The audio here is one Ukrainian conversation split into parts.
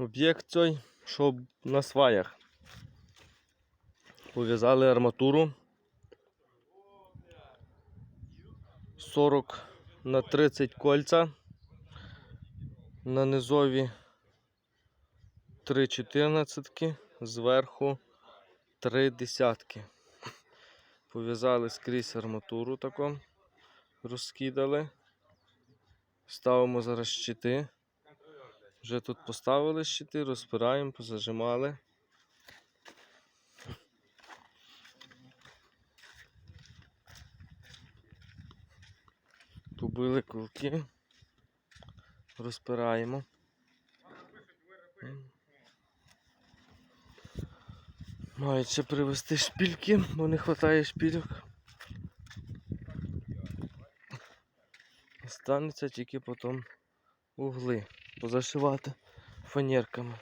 Об'єкт цей, що на сваях. Пов'язали арматуру 40 на 30 кольця. На низові 3 чотирнадцятки, зверху 3 десятки. Пов'язали скрізь арматуру таку, розкидали. Ставимо зараз щити. Вже тут поставили щити, розпираємо, позажимали. Побили кулки. Розпираємо. Мають ще привезти шпільки, бо не вистачає шпільок. Останеться тільки потім угли позашивати фанерками.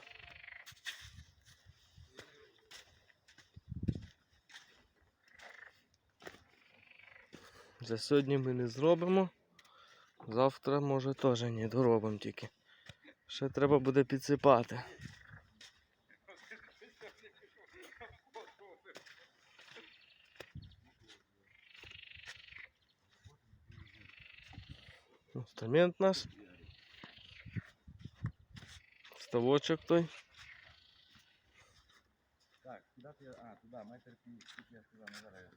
За сьогодні ми не зробимо. Завтра, може, теж не доробимо тільки. Ще треба буде підсипати. Інструмент наш. Ставочок той. Так, куди ти? А, туди, метр скільки я сказав, не зараз.